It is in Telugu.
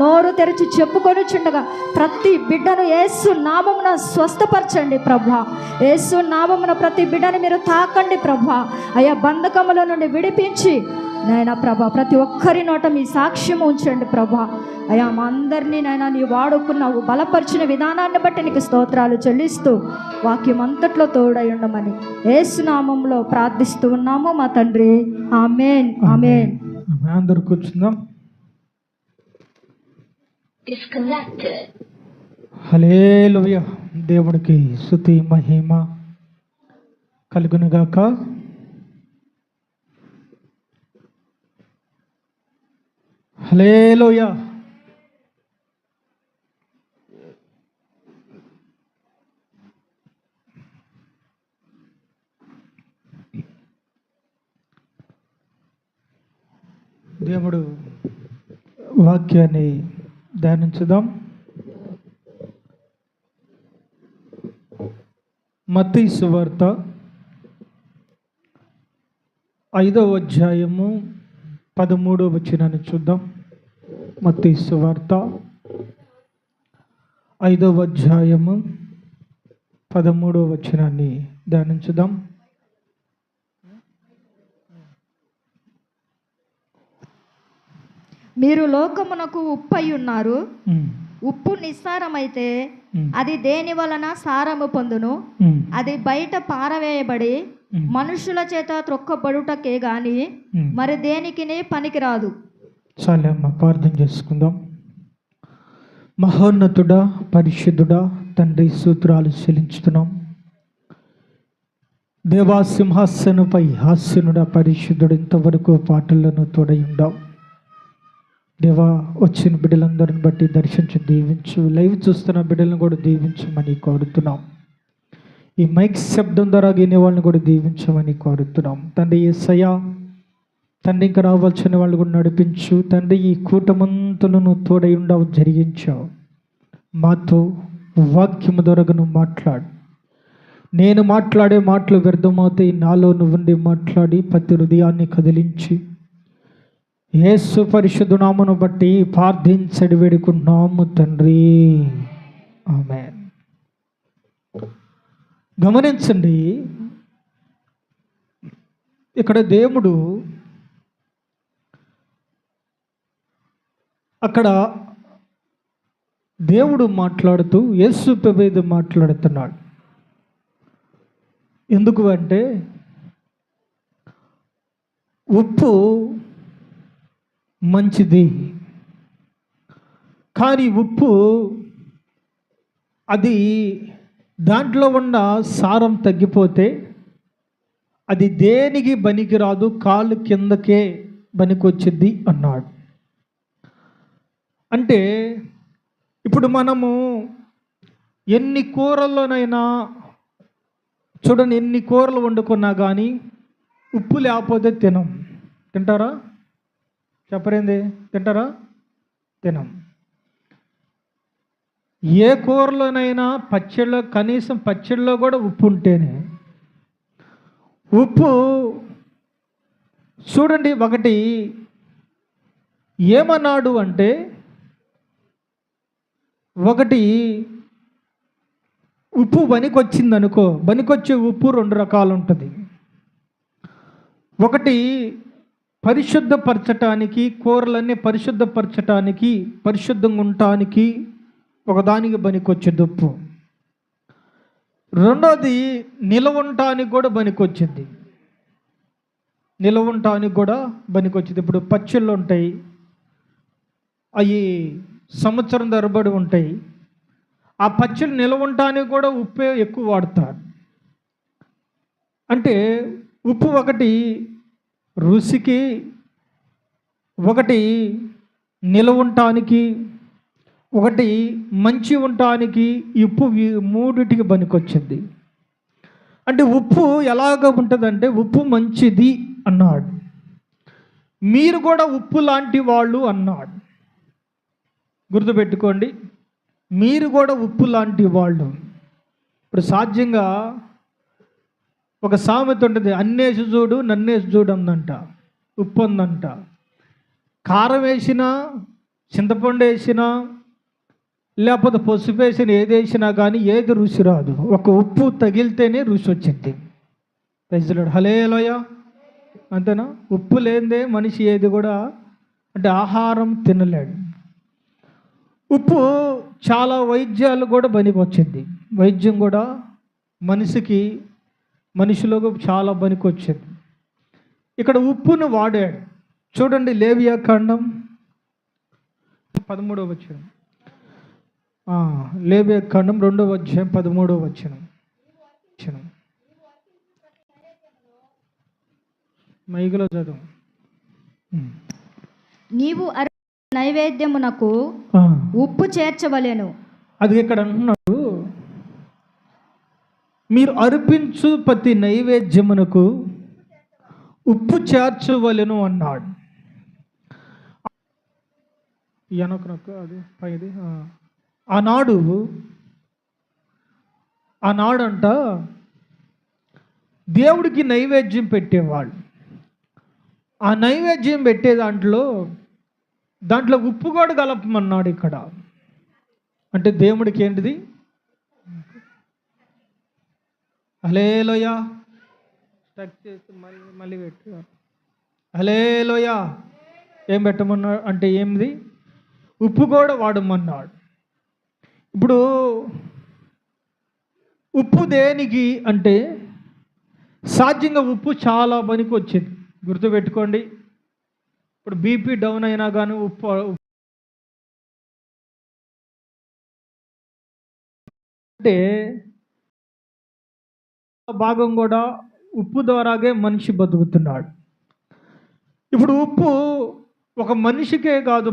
నోరు తెరిచి చెప్పుకొని చుండగా ప్రతి బిడ్డను ఏసు నామమున స్వస్థపరచండి ప్రభా. ఏసు నామమున ప్రతి బిడ్డను మీరు తాకండి ప్రభా. అయ్యా బంధకముల నుండి విడిపించి నాయన ప్రభా ప్రతి ఒక్కరి నోట మీ సాక్ష్యం ఉంచండి ప్రభా. అయ్యా మా అందరినీ నాయన నీ వాడుకున్నావు బలపరిచిన విధానాన్ని బట్టి నీకు స్తోత్రాలు చెల్లిస్తూ వాక్యం అంతట్లో తోడై ఉండమని ఏసునామంలో ప్రార్థిస్తూ ఉన్నాము మా తండ్రి. ఆమెన్. ఆమెన్. అందరు కూర్చుందాం. Disconnected. హలేలుయ దేవుడికి స్తుతి మహిమ కలుగునుగాక హలేలుయ దేవుడు వాక్యాన్ని ధ్యానించుదాం. మత్తి సువార్త ఐదవ అధ్యాయము పదమూడవ వచనాన్ని చూద్దాం. మత్తి సువార్త ఐదవ అధ్యాయము పదమూడవ వచనాన్ని ధ్యానించుదాం. మీరు లోకమునకు ఉప్పై ఉన్నారు. ఉమ్, ఉప్పు నిస్సారమైతే అది దేని వలన సారము పొందును? అది బయట పారవేయబడి మనుషుల చేత త్రొక్కబడుటకే గాని. మరి దేనికిని పనికిరాదు. చాలే అమ్మ ప్రార్థన చేసుకుందాం. మహోన్నతుడా పరిశుద్ధుడా తండ్రి సూత్రాలు చెల్లించుతున్నాం. దేవా సింహాసనపై హాస్యనుడా పరిశుద్ధుడు ఇంతవరకు పాటలను తోడై ఉండావు. దేవా వచ్చిన బిడ్డలందరిని బట్టి దర్శించి దీవించు. లైవ్ చూస్తున్న బిడ్డలను కూడా దీవించమని కోరుతున్నాం. ఈ మైక్ శబ్దం ద్వారా వినే వాళ్ళని కూడా దీవించమని కోరుతున్నాం. తండ్రి ఏసయ్యా తండ్రి ఇంకా రావాల్సిన వాళ్ళు కూడా నడిపించు. తండ్రి ఈ కూటమంతులను తోడై ఉండవు జరిగించావు. మాతో వాక్యము దొరకను మాట్లాడు. నేను మాట్లాడే మాటలు వ్యర్థమవుతాయి. నాలో నువ్వుండి మాట్లాడి ప్రతి హృదయాన్ని కదిలించి యేసు పరిశుద్ధ నామను బట్టి ప్రార్థించడి వేడుకుంటున్నాము తండ్రి. ఆమె గమనించండి ఇక్కడ దేవుడు అక్కడ దేవుడు మాట్లాడుతూ యేసు ప్రభేది మాట్లాడుతున్నాడు. ఎందుకు అంటే ఉప్పు మంచిది. కానీ ఉప్పు అది దాంట్లో ఉన్న సారం తగ్గిపోతే అది దేనికి పనికిరాదు కాలు కిందకే పనికొచ్చింది అన్నాడు. అంటే ఇప్పుడు మనము ఎన్ని కూరల్లోనైనా చూడండి ఎన్ని కూరలు వండుకున్నా కానీ ఉప్పు లేకపోతే తినం. తింటారా? చెప్పరేంది? తింటారా? తినం. ఏ కూరలోనైనా పచ్చళ్ళలో కనీసం పచ్చళ్ళలో కూడా ఉప్పు ఉంటేనే ఉప్పు చూడండి ఒకటి ఏమన్నాడు అంటే ఒకటి ఉప్పు బనికొచ్చింది అనుకో బనికొచ్చే ఉప్పు రెండు రకాలు ఉంటుంది ఒకటి పరిశుద్ధపరచటానికి కూరలన్నీ పరిశుద్ధపరచటానికి పరిశుద్ధంగా ఉండటానికి ఒకదానికి బనికొచ్చేది ఉప్పు రెండోది నిలవుంటానికి కూడా బనికొచ్చింది. నిలవుంటానికి కూడా పనికొచ్చింది ఇప్పుడు పచ్చళ్ళు ఉంటాయి. అవి సంవత్సరం తరబడి ఉంటాయి. ఆ పచ్చళ్ళు నిలవుంటానికి కూడా ఉప్పే ఎక్కువ వాడతారు. అంటే ఉప్పు ఒకటి రుసికి ఒకటి నిలవుంటానికి ఒకటి మంచి ఉండటానికి ఉప్పు మూడిటికి పనికొచ్చింది. అంటే ఉప్పు ఎలాగ ఉంటుందంటే ఉప్పు మంచిది అన్నాడు. మీరు కూడా ఉప్పు లాంటి వాళ్ళు అన్నాడు. గుర్తుపెట్టుకోండి మీరు కూడా ఉప్పు లాంటి వాళ్ళు. ఇప్పుడు సాధ్యంగా ఒక సామెత ఉంటుంది అన్నేసి చూడు నన్నేసి చూడు అందంట ఉప్పు ఉందంట కారం వేసినా చింతపండు వేసినా లేకపోతే పసుపు వేసిన ఏది వేసినా కానీ ఏది రుచి రాదు. ఒక ఉప్పు తగిలితేనే రుచి వచ్చింది. ప్రజలుడు హలేలోయ అంతేనా? ఉప్పు లేనిదే మనిషి ఏది కూడా అంటే ఆహారం తినలేడు. ఉప్పు చాలా వైద్యాలు కూడా పనికొచ్చింది. వైద్యం కూడా మనిషికి మనిషిలోకి చాలా పనికొచ్చింది. ఇక్కడ ఉప్పును వాడాడు. చూడండి లేవియా ఖండం పదమూడవ వచ్చిన లేవియా ఖండం రెండవ అధ్యాయం పదమూడవ వచ్చిన వచ్చిన మైగులో చదువు. నీవు నైవేద్యమునకు ఉప్పు చేర్చవలెను. అది ఇక్కడ అంటున్నాడు. మీరు అర్పించు ప్రతి నైవేద్యమునకు ఉప్పు చేర్చవలెను అన్నాడు. వెనకనొక్క అది పైది ఆ. ఆనాడు ఆనాడంట దేవుడికి నైవేద్యం పెట్టేవాళ్ళు. ఆ నైవేద్యం పెట్టే దాంట్లో దాంట్లో ఉప్పు కూడా కలపమన్నాడు ఇక్కడ. అంటే దేవుడికి ఏంటిది? హలేలోయ స్టక్ చేసి మళ్ళీ మళ్ళీ పెట్టు. హలేలోయ ఏం పెట్టమన్నాడు? అంటే ఏంది? ఉప్పు కూడా వాడమన్నాడు. ఇప్పుడు ఉప్పు దేనికి అంటే సాధ్యంగా ఉప్పు చాలా పనికి వచ్చింది. గుర్తుపెట్టుకోండి. ఇప్పుడు బీపీ డౌన్ అయినా కానీ ఉప్పు అంటే భాగం కూడా ఉప్పు ద్వారాగే మనిషి బతుకుతున్నాడు. ఇప్పుడు ఉప్పు ఒక మనిషికే కాదు